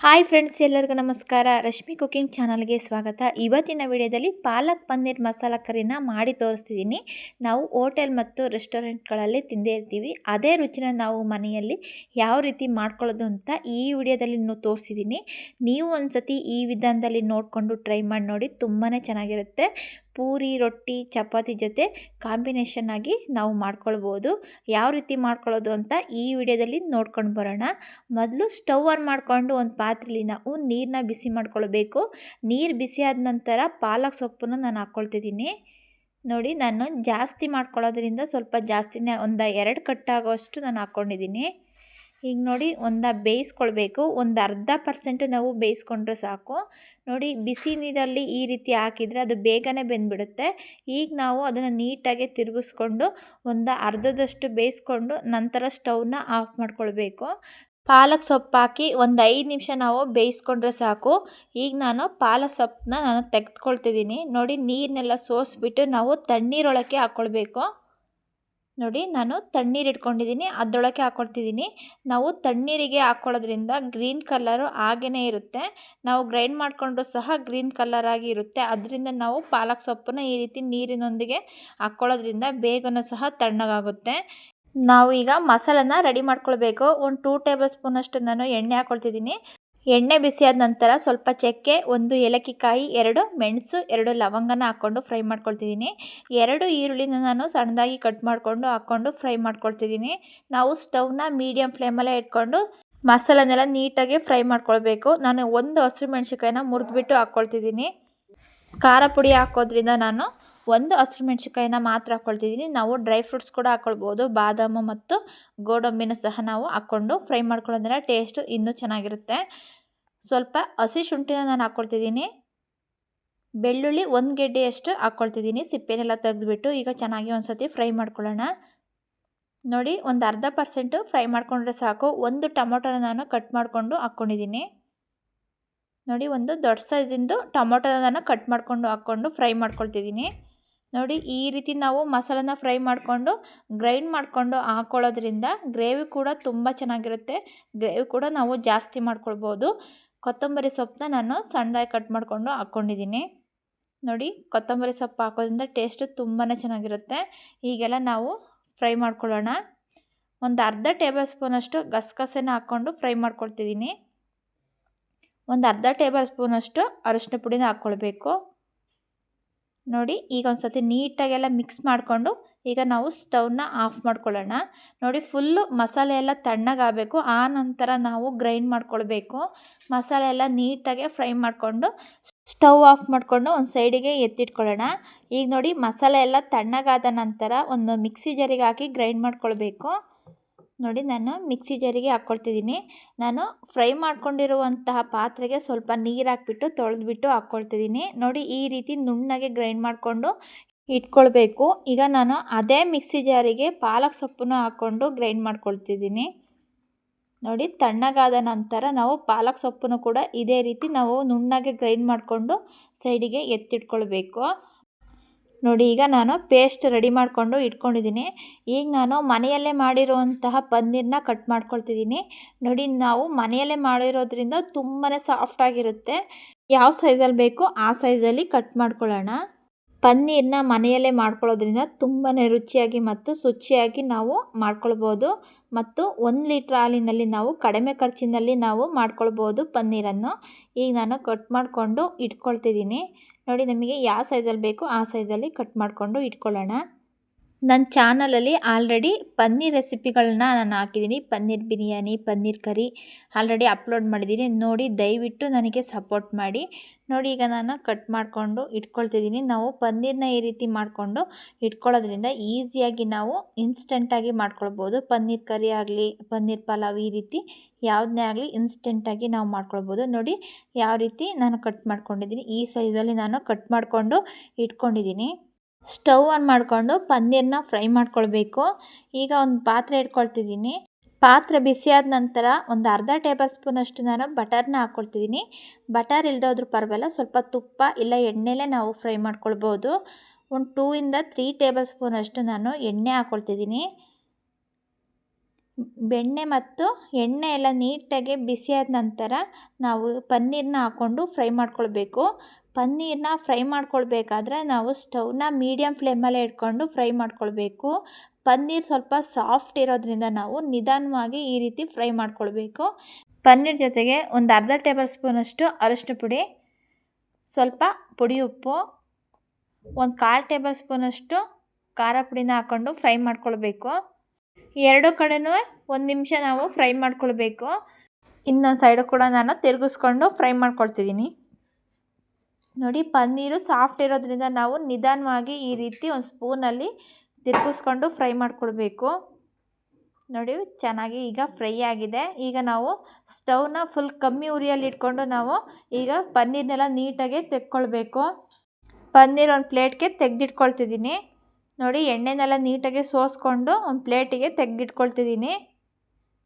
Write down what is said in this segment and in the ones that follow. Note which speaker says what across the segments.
Speaker 1: Hi friends, ಎಲ್ಲರಿಗೂ ನಮಸ್ಕಾರ. Rashmi cooking ಚಾನಲ್ಗೆ ಸ್ವಾಗತ. ಇವತ್ತಿನ ವಿಡಿಯೋದಲ್ಲಿ ಪಾಲಕ್ ಪನ್ನೀರ್ ಮಸಾಲ ಕರಿನ ಮಾಡಿ ತೋರಿಸ್ತಿದ್ದೀನಿ. ನಾವು ಹೋಟೆಲ್ ಮತ್ತು ರೆಸ್ಟೋರೆಂಟ್ಗಳಲ್ಲಿ ತಿಂದೇ ಇರ್ತೀವಿ. ಅದೇ ರುಚಿನ ನಾವು ಮನೆಯಲ್ಲಿ ಯಾವ ರೀತಿ ಮಾಡ್ಕೊಳ್ಳೋದು ಅಂತ ಈ ವಿಡಿಯೋದಲ್ಲಿ ತೋರಿಸಿದ್ದೀನಿ. ನೀವು ಒಂದು ಸತಿ ಈ ವಿಧಾನದಲ್ಲಿ ನೋಡಿಕೊಂಡು ಟ್ರೈ ಮಾಡಿ ನೋಡಿ ತುಂಬಾ ಚೆನ್ನಾಗಿರುತ್ತೆ. ಪೂರಿ, ರೊಟ್ಟಿ, ಚಪಾತಿ ಜೊತೆ ಕಾಂಬಿನೇಷನ್ ಆಗಿ ನಾವು ಮಾಡ್ಕೊಳ್ಬೋದು. ಯಾವ ರೀತಿ ಮಾಡ್ಕೊಳ್ಳೋದು ಅಂತ ಈ ವಿಡಿಯೋದಲ್ಲಿ ನೋಡ್ಕೊಂಡು ಬರೋಣ. ಮೊದಲು ಸ್ಟವ್ ಆನ್ ಮಾಡಿಕೊಂಡು ಒಂದು ಪಾತ್ರೆಲಿ ನಾವು ನೀರನ್ನ ಬಿಸಿ ಮಾಡ್ಕೊಳ್ಬೇಕು. ನೀರು ಬಿಸಿ ಆದ ನಂತರ ಪಾಲಕ್ ಸೊಪ್ಪನ್ನು ನಾನು ಹಾಕ್ಕೊಳ್ತಿದ್ದೀನಿ. ನೋಡಿ, ನಾನು ಜಾಸ್ತಿ ಮಾಡ್ಕೊಳ್ಳೋದ್ರಿಂದ ಸ್ವಲ್ಪ ಜಾಸ್ತಿನೇ ಒಂದು ಎರಡು ಕಟ್ಟಾಗೋಷ್ಟು ನಾನು ಹಾಕ್ಕೊಂಡಿದ್ದೀನಿ. ಈಗ ನೋಡಿ ಒಂದು ಬೇಯಿಸ್ಕೊಳ್ಬೇಕು, ಒಂದು ಅರ್ಧ ಪರ್ಸೆಂಟ್ ನಾವು ಬೇಯಿಸ್ಕೊಂಡ್ರೆ ಸಾಕು. ನೋಡಿ ಬಿಸಿ ನೀರಲ್ಲಿ ಈ ರೀತಿ ಹಾಕಿದರೆ ಅದು ಬೇಗನೆ ಬೆಂದ್ಬಿಡುತ್ತೆ. ಈಗ ನಾವು ಅದನ್ನು ನೀಟಾಗಿ ತಿರುಗಿಸ್ಕೊಂಡು ಒಂದು ಅರ್ಧದಷ್ಟು ಬೇಯಿಸ್ಕೊಂಡು ನಂತರ ಸ್ಟವ್ನ ಆಫ್ ಮಾಡ್ಕೊಳ್ಬೇಕು. ಪಾಲಕ್ ಸೊಪ್ಪು ಹಾಕಿ ಒಂದು ಐದು ನಿಮಿಷ ನಾವು ಬೇಯಿಸ್ಕೊಂಡ್ರೆ ಸಾಕು. ಈಗ ನಾನು ಪಾಲಕ್ ಸೊಪ್ಪನ್ನ ನಾನು ತೆಗೆದುಕೊಳ್ತಿದ್ದೀನಿ. ನೋಡಿ ನೀರನ್ನೆಲ್ಲ ಸೋಸಿಬಿಟ್ಟು ನಾವು ತಣ್ಣೀರೊಳಕ್ಕೆ ಹಾಕ್ಕೊಳ್ಬೇಕು ನೋಡಿ, ನಾನು ತಣ್ಣೀರು ಇಟ್ಕೊಂಡಿದ್ದೀನಿ ಅದರೊಳಗೆ ಹಾಕ್ಕೊಳ್ತಿದ್ದೀನಿ ನಾವು ತಣ್ಣೀರಿಗೆ ಹಾಕ್ಕೊಳ್ಳೋದ್ರಿಂದ ಗ್ರೀನ್ ಕಲ್ಲರು ಹಾಗೇ ಇರುತ್ತೆ. ನಾವು ಗ್ರೈಂಡ್ ಮಾಡಿಕೊಂಡ್ರು ಸಹ ಗ್ರೀನ್ ಕಲರ್ ಆಗಿ ಇರುತ್ತೆ. ಅದರಿಂದ ನಾವು ಪಾಲಕ್ ಸೊಪ್ಪನ್ನು ಈ ರೀತಿ ನೀರಿನೊಂದಿಗೆ ಹಾಕ್ಕೊಳ್ಳೋದ್ರಿಂದ ಬೇಗನೂ ಸಹ ತಣ್ಣಗಾಗುತ್ತೆ. ನಾವು ಈಗ ಮಸಾಲನ ರೆಡಿ ಮಾಡ್ಕೊಳ್ಬೇಕು. ಒಂದು ಟೂ ಟೇಬಲ್ ಸ್ಪೂನಷ್ಟು ನಾನು ಎಣ್ಣೆ ಹಾಕ್ಕೊಳ್ತಿದ್ದೀನಿ ಎಣ್ಣೆ ಬಿಸಿಯಾದ ನಂತರ ಸ್ವಲ್ಪ ಚಕ್ಕೆ, ಒಂದು ಏಲಕ್ಕಿ ಕಾಯಿ ಎರಡು ಮೆಣಸು, ಎರಡು ಲವಂಗನ ಹಾಕ್ಕೊಂಡು ಫ್ರೈ ಮಾಡ್ಕೊಳ್ತಿದ್ದೀನಿ. ಎರಡು ಈರುಳ್ಳಿನ ನಾನು ಸಣ್ಣದಾಗಿ ಕಟ್ ಮಾಡಿಕೊಂಡು ಹಾಕ್ಕೊಂಡು ಫ್ರೈ ಮಾಡ್ಕೊಳ್ತಿದ್ದೀನಿ. ನಾವು ಸ್ಟವ್ನ ಮೀಡಿಯಮ್ ಫ್ಲೇಮಲ್ಲೇ ಇಟ್ಕೊಂಡು ಮಸಾಲನೆಲ್ಲ ನೀಟಾಗಿ ಫ್ರೈ ಮಾಡ್ಕೊಳ್ಬೇಕು. ನಾನು ಒಂದು ಹಸಿರು ಮೆಣಸಿನ್ಕಾಯಿನ ಮುರಿದ್ಬಿಟ್ಟು ಹಾಕ್ಕೊಳ್ತಿದ್ದೀನಿ. ಖಾರ ಪುಡಿ ಹಾಕೋದ್ರಿಂದ ನಾನು ಒಂದು ಹಸಿರು ಮೆಣಸಿನ್ಕಾಯಿನ ಮಾತ್ರ ಹಾಕ್ಕೊಳ್ತಿದ್ದೀನಿ ನಾವು ಡ್ರೈ ಫ್ರೂಟ್ಸ್ ಕೂಡ ಹಾಕ್ಕೊಳ್ಬೋದು ಬಾದಾಮು ಮತ್ತು ಗೋಡಂಬಿನ ಸಹ ನಾವು ಹಾಕ್ಕೊಂಡು ಫ್ರೈ ಮಾಡ್ಕೊಳ್ಳೋದ್ರಿಂದ ಟೇಸ್ಟು ಇನ್ನೂ ಚೆನ್ನಾಗಿರುತ್ತೆ. ಸ್ವಲ್ಪ ಹಸಿ ಶುಂಠಿನ ನಾನು ಹಾಕ್ಕೊಳ್ತಿದ್ದೀನಿ ಬೆಳ್ಳುಳ್ಳಿ ಒಂದು ಗೆಡ್ಡೆಯಷ್ಟು ಹಾಕ್ಕೊಳ್ತಿದ್ದೀನಿ ಸಿಪ್ಪೆನೆಲ್ಲ ತೆಗೆದುಬಿಟ್ಟು ಈಗ ಚೆನ್ನಾಗಿ ಒಂದು ಸತಿ ಫ್ರೈ ಮಾಡ್ಕೊಳ್ಳೋಣ. ನೋಡಿ, ಒಂದು ಅರ್ಧ ಪರ್ಸೆಂಟು ಫ್ರೈ ಮಾಡ್ಕೊಂಡ್ರೆ ಸಾಕು. ಒಂದು ಟೊಮೊಟೊನ ನಾನು ಕಟ್ ಮಾಡಿಕೊಂಡು ಹಾಕ್ಕೊಂಡಿದ್ದೀನಿ ನೋಡಿ, ಒಂದು ದೊಡ್ಡ ಸೈಜಿಂದು ಟೊಮೊಟೊನ ನಾನು ಕಟ್ ಮಾಡಿಕೊಂಡು ಹಾಕ್ಕೊಂಡು ಫ್ರೈ ಮಾಡ್ಕೊಳ್ತಿದ್ದೀನಿ. ನೋಡಿ, ಈ ರೀತಿ ನಾವು ಮಸಾಲನ ಫ್ರೈ ಮಾಡಿಕೊಂಡು, ಗ್ರೈಂಡ್ ಮಾಡಿಕೊಂಡು ಹಾಕೊಳ್ಳೋದ್ರಿಂದ ಗ್ರೇವಿ ಕೂಡ ತುಂಬ ಚೆನ್ನಾಗಿರುತ್ತೆ. ಗ್ರೇವಿ ಕೂಡ ನಾವು ಜಾಸ್ತಿ ಮಾಡ್ಕೊಳ್ಬೋದು. ಕೊತ್ತಂಬರಿ ಸೊಪ್ಪನ್ನ ನಾನು ಸಣ್ಣದಾಗಿ ಕಟ್ ಮಾಡಿಕೊಂಡು ಹಾಕ್ಕೊಂಡಿದ್ದೀನಿ ನೋಡಿ, ಕೊತ್ತಂಬರಿ ಸೊಪ್ಪು ಹಾಕೋದ್ರಿಂದ ಟೇಸ್ಟು ತುಂಬಾ ಚೆನ್ನಾಗಿರುತ್ತೆ. ಈಗೆಲ್ಲ ನಾವು ಫ್ರೈ ಮಾಡ್ಕೊಳ್ಳೋಣ. ಒಂದು ಅರ್ಧ ಟೇಬಲ್ ಸ್ಪೂನಷ್ಟು ಗಸಗಸೆನ ಹಾಕ್ಕೊಂಡು ಫ್ರೈ ಮಾಡ್ಕೊಳ್ತಿದ್ದೀನಿ. ಒಂದು ಅರ್ಧ ಟೇಬಲ್ ಸ್ಪೂನಷ್ಟು ಅರಿಶಿನ ಪುಡಿನ ಹಾಕ್ಕೊಳ್ಬೇಕು. ನೋಡಿ, ಈಗ ಒಂದು ಸತಿ ನೀಟಾಗೆಲ್ಲ ಮಿಕ್ಸ್ ಮಾಡಿಕೊಂಡು ಈಗ ನಾವು ಸ್ಟವ್ನ ಆಫ್ ಮಾಡ್ಕೊಳ್ಳೋಣ. ನೋಡಿ ಫುಲ್ಲು ಮಸಾಲೆ ಎಲ್ಲ ತಣ್ಣಗಾಗಬೇಕು. ಆ ನಂತರ ನಾವು ಗ್ರೈಂಡ್ ಮಾಡ್ಕೊಳ್ಬೇಕು. ಮಸಾಲೆ ಎಲ್ಲ ನೀಟಾಗೆ ಫ್ರೈ ಮಾಡಿಕೊಂಡು ಸ್ಟವ್ ಆಫ್ ಮಾಡಿಕೊಂಡು ಒಂದು ಸೈಡಿಗೆ ಎತ್ತಿಟ್ಕೊಳ್ಳೋಣ. ಈಗ ನೋಡಿ, ಮಸಾಲೆ ಎಲ್ಲ ತಣ್ಣಗಾದ ನಂತರ ಒಂದು ಮಿಕ್ಸಿ ಜರಿಗೆ ಹಾಕಿ ಗ್ರೈಂಡ್ ಮಾಡ್ಕೊಳ್ಬೇಕು. ನೋಡಿ ನಾನು ಮಿಕ್ಸಿ ಜರಿಗೆ ಹಾಕ್ಕೊಳ್ತಿದ್ದೀನಿ. ನಾನು ಫ್ರೈ ಮಾಡ್ಕೊಂಡಿರುವಂತಹ ಪಾತ್ರೆಗೆ ಸ್ವಲ್ಪ ನೀರು ಹಾಕ್ಬಿಟ್ಟು ತೊಳೆದ್ಬಿಟ್ಟು ಹಾಕ್ಕೊಳ್ತಿದ್ದೀನಿ. ನೋಡಿ ಈ ರೀತಿ ನುಣ್ಣಗೆ ಗ್ರೈಂಡ್ ಮಾಡಿಕೊಂಡು ಇಟ್ಕೊಳ್ಬೇಕು. ಈಗ ನಾನು ಅದೇ ಮಿಕ್ಸಿ ಜಾರಿಗೆ ಪಾಲಕ್ ಸೊಪ್ಪನ್ನು ಹಾಕ್ಕೊಂಡು ಗ್ರೈಂಡ್ ಮಾಡ್ಕೊಳ್ತಿದ್ದೀನಿ. ನೋಡಿ ತಣ್ಣಗಾದ ನಂತರ ನಾವು ಪಾಲಕ್ ಸೊಪ್ಪನ್ನು ಕೂಡ ಇದೇ ರೀತಿ ನಾವು ನುಣ್ಣಗೆ ಗ್ರೈಂಡ್ ಮಾಡಿಕೊಂಡು ಸೈಡಿಗೆ ಎತ್ತಿಟ್ಕೊಳ್ಬೇಕು. ನೋಡಿ, ಈಗ ನಾನು ಪೇಸ್ಟ್ ರೆಡಿ ಮಾಡಿಕೊಂಡು ಇಟ್ಕೊಂಡಿದ್ದೀನಿ. ಈಗ ನಾನು ಮನೆಯಲ್ಲೇ ಮಾಡಿರುವಂತಹ ಪನ್ನೀರನ್ನ ಕಟ್ ಮಾಡ್ಕೊಳ್ತಿದ್ದೀನಿ. ನೋಡಿ, ನಾವು ಮನೆಯಲ್ಲೇ ಮಾಡಿರೋದ್ರಿಂದ ತುಂಬಾ ಸಾಫ್ಟಾಗಿರುತ್ತೆ ಯಾವ ಸೈಜಲ್ಲಿ ಬೇಕೋ ಆ ಸೈಜಲ್ಲಿ ಕಟ್ ಮಾಡ್ಕೊಳ್ಳೋಣ. ಪನ್ನೀರನ್ನ ಮನೆಯಲ್ಲೇ ಮಾಡ್ಕೊಳ್ಳೋದ್ರಿಂದ ತುಂಬಾ ರುಚಿಯಾಗಿ ಮತ್ತು ಶುಚಿಯಾಗಿ ನಾವು ಮಾಡ್ಕೊಳ್ಬೋದು. ಮತ್ತು ಒಂದು ಲೀಟ್ರ್ ಹಾಲಿನಲ್ಲಿ ನಾವು ಕಡಿಮೆ ಖರ್ಚಿನಲ್ಲಿ ನಾವು ಮಾಡ್ಕೊಳ್ಬೋದು ಪನ್ನೀರನ್ನು. ಈಗ ನಾನು ಕಟ್ ಮಾಡಿಕೊಂಡು ಇಟ್ಕೊಳ್ತಿದ್ದೀನಿ. ನೋಡಿ ನಮಗೆ ಯಾವ ಸೈಜಲ್ಲಿ ಬೇಕು ಆ ಸೈಜಲ್ಲಿ ಕಟ್ ಮಾಡಿಕೊಂಡು ಇಟ್ಕೊಳ್ಳೋಣ. ನನ್ನ ಚಾನಲಲ್ಲಿ ಆಲ್ರೆಡಿ ಪನ್ನೀರ್ ರೆಸಿಪಿಗಳನ್ನ ನಾನು ಹಾಕಿದ್ದೀನಿ. Paneer biryani, paneer curry already upload ಮಾಡಿದ್ದೀನಿ. ನೋಡಿ, ದಯವಿಟ್ಟು ನನಗೆ ಸಪೋರ್ಟ್ ಮಾಡಿ. ನೋಡಿ, ಈಗ ನಾನು ಕಟ್ ಮಾಡಿಕೊಂಡು ಇಟ್ಕೊಳ್ತಿದ್ದೀನಿ. ನಾವು ಪನ್ನೀರನ್ನ ಈ ರೀತಿ ಮಾಡಿಕೊಂಡು ಇಟ್ಕೊಳ್ಳೋದ್ರಿಂದ ಈಸಿಯಾಗಿ ನಾವು ಇನ್ಸ್ಟೆಂಟಾಗಿ ಮಾಡ್ಕೊಳ್ಬೋದು. ಪನ್ನೀರ್ ಕರಿ ಆಗಲಿ, ಪನ್ನೀರ್ ಪಲಾವ್ ಈ ರೀತಿ ಯಾವುದನ್ನೇ ಆಗಲಿ ಇನ್ಸ್ಟೆಂಟಾಗಿ ನಾವು ಮಾಡ್ಕೊಳ್ಬೋದು. ನೋಡಿ, ಯಾವ ರೀತಿ ನಾನು ಕಟ್ ಮಾಡ್ಕೊಂಡಿದ್ದೀನಿ. ಈ ಸೈಜಲ್ಲಿ ನಾನು ಕಟ್ ಮಾಡಿಕೊಂಡು ಇಟ್ಕೊಂಡಿದ್ದೀನಿ. ಸ್ಟವ್ ಆನ್ ಮಾಡಿಕೊಂಡು ಪನ್ನೀರನ್ನ ಫ್ರೈ ಮಾಡ್ಕೊಳ್ಬೇಕು. ಈಗ ಒಂದು ಪಾತ್ರೆ ಇಟ್ಕೊಳ್ತಿದ್ದೀನಿ. ಪಾತ್ರೆ ಬಿಸಿಯಾದ ನಂತರ ಒಂದು ಅರ್ಧ ಟೇಬಲ್ ಸ್ಪೂನಷ್ಟು ನಾನು ಬಟರ್ನ ಹಾಕ್ಕೊಳ್ತಿದ್ದೀನಿ ಬಟರ್ ಇಲ್ಲದೋದ್ರೂ ಪರವಾಗಿಲ್ಲ, ಸ್ವಲ್ಪ ತುಪ್ಪ ಇಲ್ಲ ಎಣ್ಣೆಲೇ ನಾವು ಫ್ರೈ ಮಾಡ್ಕೊಳ್ಬೋದು. ಒಂದು ಟೂ ಇಂದ ತ್ರೀ ಟೇಬಲ್ ಸ್ಪೂನಷ್ಟು ನಾನು ಎಣ್ಣೆ ಹಾಕ್ಕೊಳ್ತಿದ್ದೀನಿ ಬೆಣ್ಣೆ ಮತ್ತು ಎಣ್ಣೆ ಎಲ್ಲ ನೀಟಾಗಿ ಬಿಸಿಯಾದ ನಂತರ ನಾವು ಪನ್ನೀರನ್ನ ಹಾಕ್ಕೊಂಡು ಫ್ರೈ ಮಾಡ್ಕೊಳ್ಬೇಕು. ಪನ್ನೀರನ್ನ ಫ್ರೈ ಮಾಡ್ಕೊಳ್ಬೇಕಾದ್ರೆ ನಾವು ಸ್ಟವ್ನ ಮೀಡಿಯಮ್ ಫ್ಲೇಮಲ್ಲೇ ಇಟ್ಕೊಂಡು ಫ್ರೈ ಮಾಡ್ಕೊಳ್ಬೇಕು. ಪನ್ನೀರ್ ಸ್ವಲ್ಪ ಸಾಫ್ಟ್ ಇರೋದ್ರಿಂದ ನಾವು ನಿಧಾನವಾಗಿ ಈ ರೀತಿ ಫ್ರೈ ಮಾಡ್ಕೊಳ್ಬೇಕು. ಪನ್ನೀರ್ ಜೊತೆಗೆ ಒಂದು ಅರ್ಧ ಟೇಬಲ್ ಸ್ಪೂನಷ್ಟು ಅರಿಶಿನ ಪುಡಿ, ಸ್ವಲ್ಪ ಪುಡಿ ಉಪ್ಪು, ಒಂದು ಕಾಲು ಟೇಬಲ್ ಸ್ಪೂನಷ್ಟು ಖಾರ ಪುಡಿನ ಹಾಕ್ಕೊಂಡು ಫ್ರೈ ಮಾಡ್ಕೊಳ್ಬೇಕು. ಎರಡು ಕಡೆನೂ ಒಂದು ನಿಮಿಷ ನಾವು ಫ್ರೈ ಮಾಡ್ಕೊಳ್ಬೇಕು. ಇನ್ನೊಂದು ಸೈಡು ಕೂಡ ನಾನು ತಿರುಗಿಸ್ಕೊಂಡು ಫ್ರೈ ಮಾಡ್ಕೊಳ್ತಿದ್ದೀನಿ. ನೋಡಿ, ಪನ್ನೀರು ಸಾಫ್ಟ್ ಇರೋದ್ರಿಂದ ನಾವು ನಿಧಾನವಾಗಿ ಈ ರೀತಿ ಒಂದು ಸ್ಪೂನಲ್ಲಿ ತಿರುಗಿಸ್ಕೊಂಡು ಫ್ರೈ ಮಾಡ್ಕೊಳ್ಬೇಕು. ನೋಡಿ, ಚೆನ್ನಾಗಿ ಈಗ ಫ್ರೈ ಆಗಿದೆ. ಈಗ ನಾವು ಸ್ಟವ್ನ ಫುಲ್ ಕಮ್ಮಿ ಉರಿಯಲ್ಲಿ ಇಟ್ಕೊಂಡು ನಾವು ಈಗ ಪನ್ನೀರ್ನೆಲ್ಲ ನೀಟಾಗಿ ತೆಕ್ಕೊಳ್ಬೇಕು. ಪನ್ನೀರ್ ಒಂದು ಪ್ಲೇಟ್ಗೆ ತೆಗೆದಿಟ್ಕೊಳ್ತಿದ್ದೀನಿ. ನೋಡಿ ಎಣ್ಣೆನೆಲ್ಲ ನೀಟಾಗಿ ಸೋಸ್ಕೊಂಡು ಒಂದು ಪ್ಲೇಟಿಗೆ ತೆಗ್ಗಿಟ್ಕೊಳ್ತಿದ್ದೀನಿ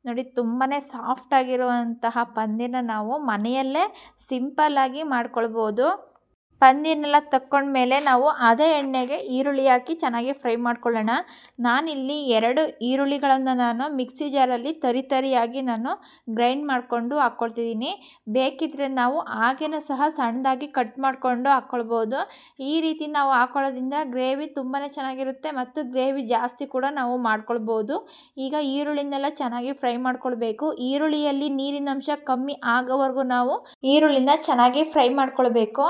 Speaker 1: ನೋಡಿ ತುಂಬಾ ಸಾಫ್ಟಾಗಿರುವಂತಹ ಪನ್ನೀರನ್ನ ನಾವು ಮನೆಯಲ್ಲೇ ಸಿಂಪಲ್ಲಾಗಿ ಮಾಡ್ಕೊಳ್ಬೋದು. ಪನ್ನೀರ್ನೆಲ್ಲ ತಕ್ಕೊಂಡ್ಮೇಲೆ ನಾವು ಅದೇ ಎಣ್ಣೆಗೆ ಈರುಳ್ಳಿ ಹಾಕಿ ಚೆನ್ನಾಗಿ ಫ್ರೈ ಮಾಡ್ಕೊಳ್ಳೋಣ. ನಾನಿಲ್ಲಿ ಎರಡು ಈರುಳ್ಳಿಗಳನ್ನು ನಾನು ಮಿಕ್ಸಿ ಜಾರಲ್ಲಿ ತರಿ ತರಿಯಾಗಿ ನಾನು ಗ್ರೈಂಡ್ ಮಾಡಿಕೊಂಡು ಹಾಕ್ಕೊಳ್ತಿದ್ದೀನಿ. ಬೇಕಿದ್ರೆ ನಾವು ಹಾಗೆಯೂ ಸಹ ಸಣ್ಣದಾಗಿ ಕಟ್ ಮಾಡಿಕೊಂಡು ಹಾಕ್ಕೊಳ್ಬೋದು. ಈ ರೀತಿ ನಾವು ಹಾಕ್ಕೊಳ್ಳೋದ್ರಿಂದ ಗ್ರೇವಿ ತುಂಬಾ ಚೆನ್ನಾಗಿರುತ್ತೆ ಮತ್ತು ಗ್ರೇವಿ ಜಾಸ್ತಿ ಕೂಡ ನಾವು ಮಾಡ್ಕೊಳ್ಬೋದು. ಈಗ ಈರುಳ್ಳಿನೆಲ್ಲ ಚೆನ್ನಾಗಿ ಫ್ರೈ ಮಾಡ್ಕೊಳ್ಬೇಕು. ಈರುಳ್ಳಿಯಲ್ಲಿ ನೀರಿನಂಶ ಕಮ್ಮಿ ಆಗೋವರೆಗೂ ನಾವು ಈರುಳ್ಳಿನ ಚೆನ್ನಾಗಿ ಫ್ರೈ ಮಾಡ್ಕೊಳ್ಬೇಕು.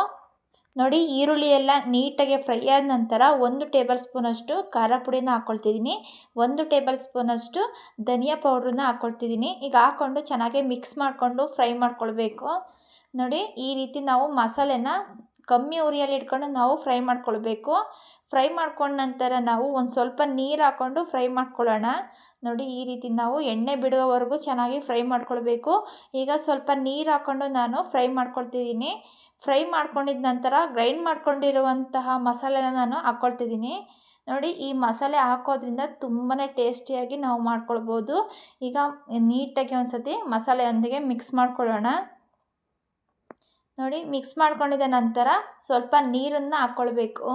Speaker 1: ನೋಡಿ ಈರುಳ್ಳಿ ಎಲ್ಲ ನೀಟಾಗಿ ಫ್ರೈ ಆದ ನಂತರ ಒಂದು ಟೇಬಲ್ ಸ್ಪೂನಷ್ಟು ಖಾರ ಪುಡಿನ ಹಾಕ್ಕೊಳ್ತಿದ್ದೀನಿ ಒಂದು ಟೇಬಲ್ ಸ್ಪೂನಷ್ಟು ಧನಿಯಾ ಪೌಡ್ರನ್ನ ಹಾಕ್ಕೊಳ್ತಿದ್ದೀನಿ ಈಗ ಹಾಕ್ಕೊಂಡು ಚೆನ್ನಾಗಿ ಮಿಕ್ಸ್ ಮಾಡಿಕೊಂಡು ಫ್ರೈ ಮಾಡ್ಕೊಳ್ಬೇಕು. ನೋಡಿ ಈ ರೀತಿ ನಾವು ಮಸಾಲೆನ ಕಮ್ಮಿ ಉರಿಯಲ್ಲಿ ಇಟ್ಕೊಂಡು ನಾವು ಫ್ರೈ ಮಾಡ್ಕೊಳ್ಬೇಕು. ಫ್ರೈ ಮಾಡ್ಕೊಂಡ ನಂತರ ನಾವು ಒಂದು ಸ್ವಲ್ಪ ನೀರು ಹಾಕ್ಕೊಂಡು ಫ್ರೈ ಮಾಡ್ಕೊಳ್ಳೋಣ. ನೋಡಿ, ಈ ರೀತಿ ನಾವು ಎಣ್ಣೆ ಬಿಡುವವರೆಗೂ ಚೆನ್ನಾಗಿ ಫ್ರೈ ಮಾಡ್ಕೊಳ್ಬೇಕು. ಈಗ ಸ್ವಲ್ಪ ನೀರು ಹಾಕ್ಕೊಂಡು ನಾನು ಫ್ರೈ ಮಾಡ್ಕೊಳ್ತಿದ್ದೀನಿ. ಫ್ರೈ ಮಾಡ್ಕೊಂಡಿದ್ದ ನಂತರ ಗ್ರೈಂಡ್ ಮಾಡ್ಕೊಂಡಿರುವಂತಹ ಮಸಾಲೆನ ನಾನು ಹಾಕ್ಕೊಳ್ತಿದ್ದೀನಿ ನೋಡಿ, ಈ ಮಸಾಲೆ ಹಾಕೋದ್ರಿಂದ ತುಂಬಾ ಟೇಸ್ಟಿಯಾಗಿ ನಾವು ಮಾಡ್ಕೊಳ್ಬೋದು. ಈಗ ನೀಟಾಗಿ ಒಂದು ಸತಿ ಮಸಾಲೆಯೊಂದಿಗೆ ಮಿಕ್ಸ್ ಮಾಡ್ಕೊಳ್ಳೋಣ. ನೋಡಿ ಮಿಕ್ಸ್ ಮಾಡ್ಕೊಂಡಿದ್ದ ನಂತರ ಸ್ವಲ್ಪ ನೀರನ್ನು ಹಾಕ್ಕೊಳ್ಬೇಕು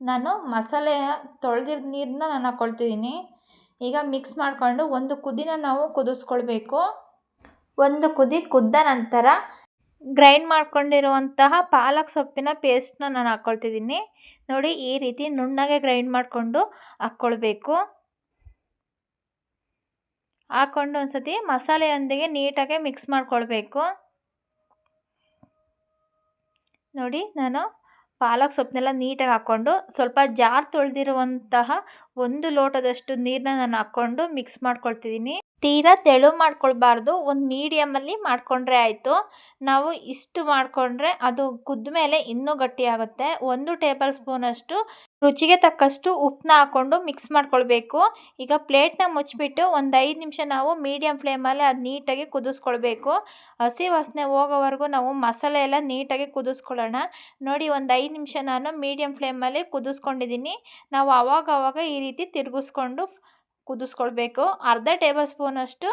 Speaker 1: ನಾನು ಮಸಾಲೆ ತೊಳೆದಿರೋ ನೀರನ್ನ ನಾನು ಹಾಕ್ಕೊಳ್ತಿದ್ದೀನಿ ಈಗ ಮಿಕ್ಸ್ ಮಾಡಿಕೊಂಡು ಒಂದು ಕುದಿನ ನಾವು ಕುದಿಸ್ಕೊಳ್ಬೇಕು. ಒಂದು ಕುದಿ ಕುದ್ದ ನಂತರ ಗ್ರೈಂಡ್ ಮಾಡ್ಕೊಂಡಿರುವಂತಹ ಪಾಲಕ್ ಸೊಪ್ಪಿನ ಪೇಸ್ಟ್ನ ನಾನು ಹಾಕ್ಕೊಳ್ತಿದ್ದೀನಿ ನೋಡಿ, ಈ ರೀತಿ ನುಣ್ಣಗೆ ಗ್ರೈಂಡ್ ಮಾಡಿಕೊಂಡು ಹಾಕ್ಕೊಳ್ಬೇಕು ಹಾಕ್ಕೊಂಡು ಒಂದು ಸತಿ ಮಸಾಲೆಯೊಂದಿಗೆ ನೀಟಾಗೆ ಮಿಕ್ಸ್ ಮಾಡ್ಕೊಳ್ಬೇಕು. ನೋಡಿ ನಾನು ಪಾಲಕ್ ಸೊಪ್ಪನ್ನೆಲ್ಲ ನೀಟಾಗಿ ಹಾಕ್ಕೊಂಡು ಸ್ವಲ್ಪ ಜಾರ್ ತೊಳೆದಿರುವಂತಹ ಒಂದು ಲೋಟದಷ್ಟು ನೀರನ್ನ ನಾನು ಹಾಕ್ಕೊಂಡು ಮಿಕ್ಸ್ ಮಾಡ್ಕೊಳ್ತಿದ್ದೀನಿ. ತೀರಾ ತೆಳು ಮಾಡ್ಕೊಳ್ಬಾರ್ದು, ಒಂದು ಮೀಡಿಯಮಲ್ಲಿ ಮಾಡಿಕೊಂಡ್ರೆ ಆಯಿತು. ನಾವು ಇಷ್ಟು ಮಾಡಿಕೊಂಡ್ರೆ ಅದು ಕುದ್ದ ಮೇಲೆ ಇನ್ನೂ ಗಟ್ಟಿಯಾಗುತ್ತೆ ಒಂದು ಟೇಬಲ್ ಸ್ಪೂನಷ್ಟು ರುಚಿಗೆ ತಕ್ಕಷ್ಟು ಉಪ್ಪನ್ನ ಹಾಕ್ಕೊಂಡು ಮಿಕ್ಸ್ ಮಾಡ್ಕೊಳ್ಬೇಕು. ಈಗ ಪ್ಲೇಟ್ನ ಮುಚ್ಚಿಬಿಟ್ಟು ಒಂದು ಐದು ನಿಮಿಷ ನಾವು ಮೀಡಿಯಮ್ ಫ್ಲೇಮಲ್ಲಿ ಅದು ನೀಟಾಗಿ ಕುದಿಸ್ಕೊಳ್ಬೇಕು. ಹಸಿ ವಾಸನೆ ಹೋಗೋವರೆಗೂ ನಾವು ಮಸಾಲೆ ಎಲ್ಲ ನೀಟಾಗಿ ಕುದಿಸ್ಕೊಳ್ಳೋಣ. ನೋಡಿ ಒಂದು ಐದು ನಿಮಿಷ ನಾನು ಮೀಡಿಯಮ್ ಫ್ಲೇಮಲ್ಲಿ ಕುದಿಸ್ಕೊಂಡಿದ್ದೀನಿ. ನಾವು ಆವಾಗ ಆವಾಗ ಈ ರೀತಿ ತಿರುಗಿಸ್ಕೊಂಡು ಕುದಿಸ್ಕೊಳ್ಬೇಕು. ಅರ್ಧ ಟೇಬಲ್ ಸ್ಪೂನಷ್ಟು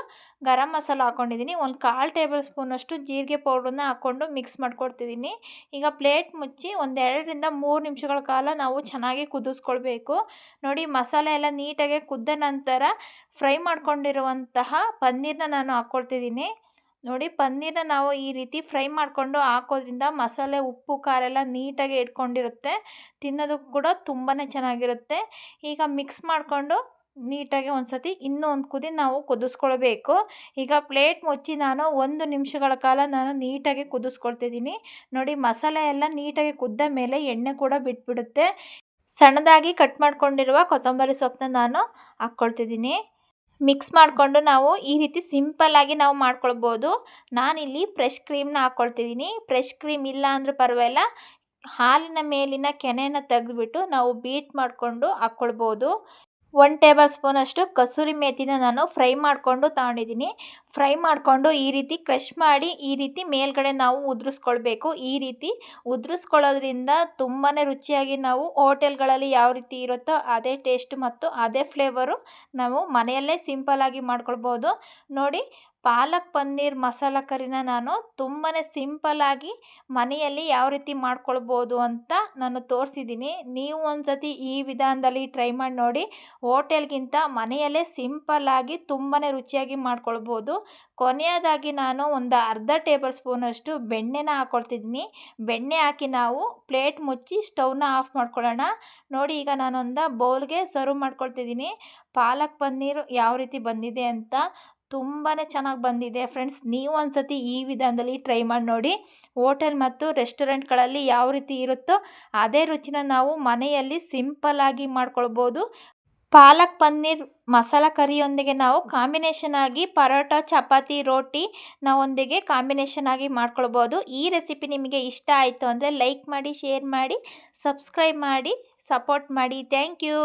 Speaker 1: ಗರಂ ಮಸಾಲ ಹಾಕ್ಕೊಂಡಿದ್ದೀನಿ ಒಂದು ಕಾಲು ಟೇಬಲ್ ಸ್ಪೂನಷ್ಟು ಜೀರಿಗೆ ಪೌಡ್ರನ್ನ ಹಾಕ್ಕೊಂಡು ಮಿಕ್ಸ್ ಮಾಡ್ಕೊಡ್ತಿದ್ದೀನಿ. ಈಗ ಪ್ಲೇಟ್ ಮುಚ್ಚಿ ಒಂದೆರಡರಿಂದ ಮೂರು ನಿಮಿಷಗಳ ಕಾಲ ನಾವು ಚೆನ್ನಾಗಿ ಕುದಿಸ್ಕೊಳ್ಬೇಕು. ನೋಡಿ, ಮಸಾಲೆ ಎಲ್ಲ ನೀಟಾಗಿ ಕುದ್ದ ನಂತರ ಫ್ರೈ ಮಾಡ್ಕೊಂಡಿರುವಂತಹ ಪನ್ನೀರನ್ನ ನಾನು ಹಾಕ್ಕೊಳ್ತಿದ್ದೀನಿ. ನೋಡಿ ಪನ್ನೀರನ್ನ ನಾವು ಈ ರೀತಿ ಫ್ರೈ ಮಾಡಿಕೊಂಡು ಹಾಕೋದ್ರಿಂದ ಮಸಾಲೆ, ಉಪ್ಪು, ಖಾರ ಎಲ್ಲ ನೀಟಾಗಿ ಇಟ್ಕೊಂಡಿರುತ್ತೆ. ತಿನ್ನೋದಕ್ಕೂ ಕೂಡ ತುಂಬಾ ಚೆನ್ನಾಗಿರುತ್ತೆ. ಈಗ ಮಿಕ್ಸ್ ಮಾಡಿಕೊಂಡು ನೀಟಾಗಿ ಒಂದು ಸತಿ ಇನ್ನೂ ಒಂದು ಕುದಿ ನಾವು ಕುದಿಸ್ಕೊಳ್ಬೇಕು. ಈಗ ಪ್ಲೇಟ್ ಮುಚ್ಚಿ ನಾನು ಒಂದು ನಿಮಿಷಗಳ ಕಾಲ ನಾನು ನೀಟಾಗಿ ಕುದಿಸ್ಕೊಳ್ತಿದ್ದೀನಿ. ನೋಡಿ ಮಸಾಲೆ ಎಲ್ಲ ನೀಟಾಗಿ ಕುದ್ದ ಮೇಲೆ ಎಣ್ಣೆ ಕೂಡ ಬಿಟ್ಬಿಡುತ್ತೆ. ಸಣ್ಣದಾಗಿ ಕಟ್ ಮಾಡ್ಕೊಂಡಿರುವ ಕೊತ್ತಂಬರಿ ಸೊಪ್ಪನ್ನ ನಾನು ಹಾಕ್ಕೊಳ್ತಿದ್ದೀನಿ. ಮಿಕ್ಸ್ ಮಾಡಿಕೊಂಡು ನಾವು ಈ ರೀತಿ ಸಿಂಪಲ್ಲಾಗಿ ನಾವು ಮಾಡ್ಕೊಳ್ಬೋದು. ನಾನಿಲ್ಲಿ ಫ್ರೆಶ್ ಕ್ರೀಮ್ನ ಹಾಕ್ಕೊಳ್ತಿದ್ದೀನಿ. ಫ್ರೆಶ್ ಕ್ರೀಮ್ ಇಲ್ಲ ಅಂದರೂ ಪರವಾಗಿಲ್ಲ. ಹಾಲಿನ ಮೇಲಿನ ಕೆನೆಯನ್ನು ತೆಗೆದುಬಿಟ್ಟು ನಾವು ಬೀಟ್ ಮಾಡಿಕೊಂಡು ಹಾಕ್ಕೊಳ್ಬೋದು. ಒನ್ ಟೇಬಲ್ ಸ್ಪೂನಷ್ಟು ಕಸೂರಿ ಮೇಥಿನ ನಾನು ಫ್ರೈ ಮಾಡಿಕೊಂಡು ತಗೊಂಡಿದ್ದೀನಿ. ಫ್ರೈ ಮಾಡಿಕೊಂಡು ಈ ರೀತಿ ಕ್ರಷ್ ಮಾಡಿ ಈ ರೀತಿ ಮೇಲ್ಗಡೆ ನಾವು ಉದುರಿಸ್ಕೊಳ್ಬೇಕು. ಈ ರೀತಿ ಉದುರಿಸ್ಕೊಳ್ಳೋದ್ರಿಂದ ತುಂಬಾ ರುಚಿಯಾಗಿ ನಾವು ಹೋಟೆಲ್ಗಳಲ್ಲಿ ಯಾವ ರೀತಿ ಇರುತ್ತೋ ಅದೇ ಟೇಸ್ಟ್ ಮತ್ತು ಅದೇ ಫ್ಲೇವರು ನಾವು ಮನೆಯಲ್ಲೇ ಸಿಂಪಲ್ಲಾಗಿ ಮಾಡ್ಕೊಳ್ಬೋದು. ನೋಡಿ, ಪಾಲಕ್ ಪನ್ನೀರ್ ಮಸಾಲ ಕರಿನ ನಾನು ತುಂಬಾ ಸಿಂಪಲ್ಲಾಗಿ ಮನೆಯಲ್ಲಿ ಯಾವ ರೀತಿ ಮಾಡ್ಕೊಳ್ಬೋದು ಅಂತ ನಾನು ತೋರಿಸಿದ್ದೀನಿ. ನೀವು ಒಂದ್ಸತಿ ಈ ವಿಧಾನದಲ್ಲಿ ಟ್ರೈ ಮಾಡಿ ನೋಡಿ, ಹೋಟೆಲ್ಗಿಂತ ಮನೆಯಲ್ಲೇ ಸಿಂಪಲ್ಲಾಗಿ ತುಂಬಾ ರುಚಿಯಾಗಿ ಮಾಡ್ಕೊಳ್ಬೋದು. ಕೊನೆಯದಾಗಿ ನಾನು ಒಂದು ಅರ್ಧ ಟೇಬಲ್ ಸ್ಪೂನಷ್ಟು ಬೆಣ್ಣೆನ ಹಾಕ್ಕೊಳ್ತಿದ್ದೀನಿ ಬೆಣ್ಣೆ ಹಾಕಿ ನಾವು ಪ್ಲೇಟ್ ಮುಚ್ಚಿ ಸ್ಟವ್ನ ಆಫ್ ಮಾಡ್ಕೊಳ್ಳೋಣ. ನೋಡಿ, ಈಗ ನಾನೊಂದು ಬೌಲ್ಗೆ ಸರ್ವ್ ಮಾಡ್ಕೊಳ್ತಿದ್ದೀನಿ. ಪಾಲಕ್ ಪನ್ನೀರ್ ಯಾವ ರೀತಿ ಬಂದಿದೆ ಅಂತ ತುಂಬಾ ಚೆನ್ನಾಗಿ ಬಂದಿದೆ. ಫ್ರೆಂಡ್ಸ್, ನೀವು ಒಂದ್ಸತಿ ಈ ವಿಧಾನದಲ್ಲಿ ಟ್ರೈ ಮಾಡಿ ನೋಡಿ. ಹೋಟೆಲ್ ಮತ್ತು ರೆಸ್ಟೋರೆಂಟ್ಗಳಲ್ಲಿ ಯಾವ ರೀತಿ ಇರುತ್ತೋ ಅದೇ ರುಚಿನ ನಾವು ಮನೆಯಲ್ಲಿ ಸಿಂಪಲ್ಲಾಗಿ ಮಾಡ್ಕೊಳ್ಬೋದು. ಪಾಲಕ್ ಪನ್ನೀರ್ ಮಸಾಲ ಕರಿಯೊಂದಿಗೆ ನಾವು ಕಾಂಬಿನೇಷನ್ ಆಗಿ ಪರೋಟ, ಚಪಾತಿ, ರೋಟಿ ನಾವೊಂದಿಗೆ ಕಾಂಬಿನೇಷನ್ ಆಗಿ ಮಾಡ್ಕೊಳ್ಬೋದು. ಈ ರೆಸಿಪಿ ನಿಮಗೆ ಇಷ್ಟ ಆಯಿತು ಅಂದರೆ ಲೈಕ್ ಮಾಡಿ ಶೇರ್ ಮಾಡಿ ಸಬ್ಸ್ಕ್ರೈಬ್ ಮಾಡಿ ಸಪೋರ್ಟ್ ಮಾಡಿ. Thank you